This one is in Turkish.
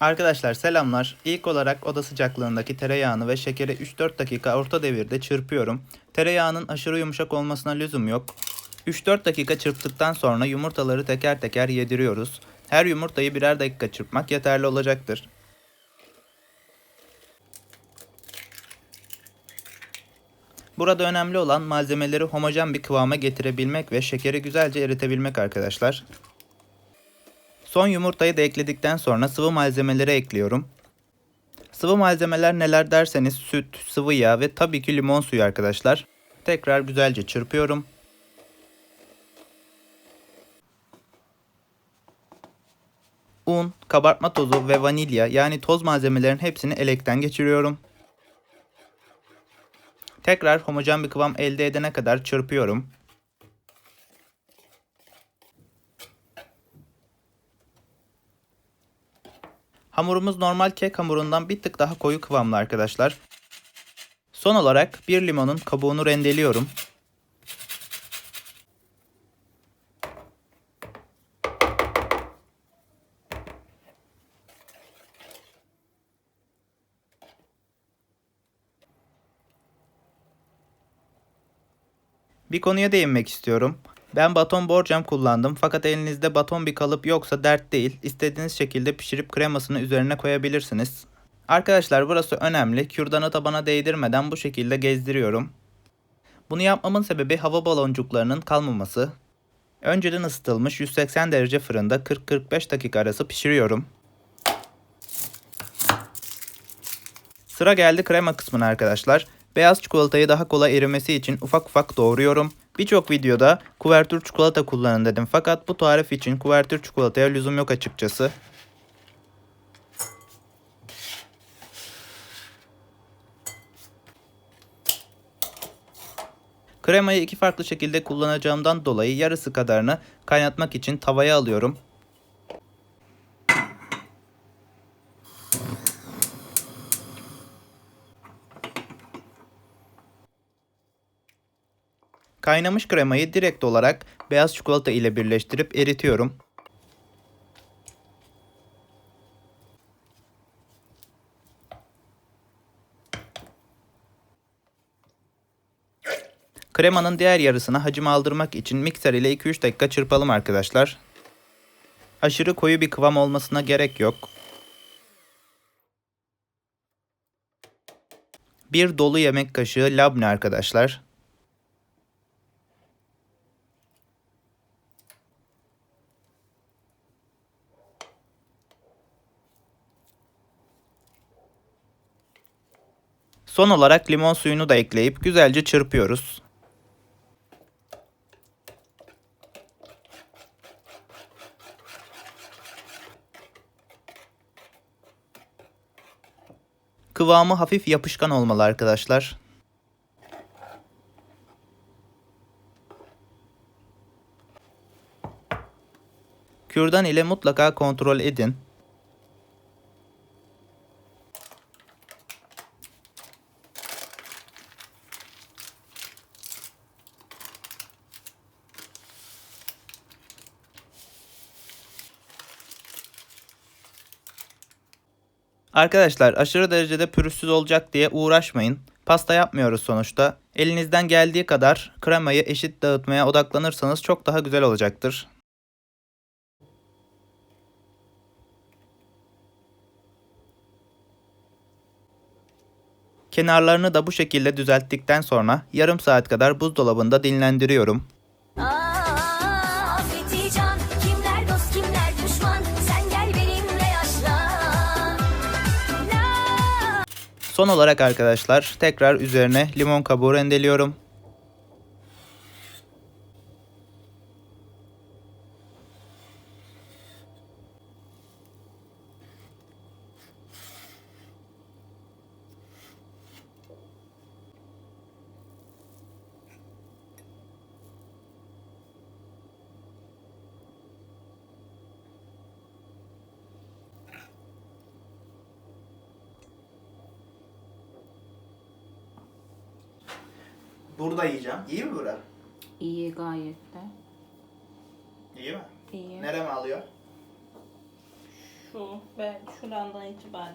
Arkadaşlar selamlar. İlk olarak oda sıcaklığındaki tereyağını ve şekeri 3-4 dakika orta devirde çırpıyorum. Tereyağının aşırı yumuşak olmasına lüzum yok. 3-4 dakika çırptıktan sonra yumurtaları teker teker yediriyoruz. Her yumurtayı birer dakika çırpmak yeterli olacaktır. Burada önemli olan malzemeleri homojen bir kıvama getirebilmek ve şekeri güzelce eritebilmek arkadaşlar. Son yumurtayı da ekledikten sonra sıvı malzemeleri ekliyorum. Sıvı malzemeler neler derseniz süt, sıvı yağ ve tabii ki limon suyu arkadaşlar. Tekrar güzelce çırpıyorum. Un, kabartma tozu ve vanilya yani toz malzemelerin hepsini elekten geçiriyorum. Tekrar homojen bir kıvam elde edene kadar çırpıyorum. Hamurumuz normal kek hamurundan bir tık daha koyu kıvamlı arkadaşlar. Son olarak bir limonun kabuğunu rendeliyorum. Bir konuya değinmek istiyorum. Ben baton borcam kullandım fakat elinizde baton bir kalıp yoksa dert değil. İstediğiniz şekilde pişirip kremasını üzerine koyabilirsiniz. Arkadaşlar burası önemli. Kürdanı tabana değdirmeden bu şekilde gezdiriyorum. Bunu yapmamın sebebi hava baloncuklarının kalmaması. Önceden ısıtılmış 180 derece fırında 40-45 dakika arası pişiriyorum. Sıra geldi krema kısmına arkadaşlar. Beyaz çikolatayı daha kolay erimesi için ufak ufak doğruyorum. Birçok videoda kuvertür çikolata kullanın dedim fakat bu tarif için kuvertür çikolataya lüzum yok açıkçası. Kremayı iki farklı şekilde kullanacağımdan dolayı yarısı kadarını kaynatmak için tavaya alıyorum. Kaynamış kremayı direkt olarak beyaz çikolata ile birleştirip eritiyorum. Kremanın diğer yarısını hacim aldırmak için mikser ile 2-3 dakika çırpalım arkadaşlar. Aşırı koyu bir kıvam olmasına gerek yok. Bir dolu yemek kaşığı labne arkadaşlar. Son olarak limon suyunu da ekleyip güzelce çırpıyoruz. Kıvamı hafif yapışkan olmalı arkadaşlar. Kürdan ile mutlaka kontrol edin. Arkadaşlar aşırı derecede pürüzsüz olacak diye uğraşmayın. Pasta yapmıyoruz sonuçta. Elinizden geldiği kadar kremayı eşit dağıtmaya odaklanırsanız çok daha güzel olacaktır. Kenarlarını da bu şekilde düzelttikten sonra yarım saat kadar buzdolabında dinlendiriyorum. Son olarak arkadaşlar tekrar üzerine limon kabuğu rendeliyorum. Burada yiyeceğim. İyi mi bura? İyi gayet de. İyi mi? İyi. Nerem alıyor? Şu, ben şurandan itibaren.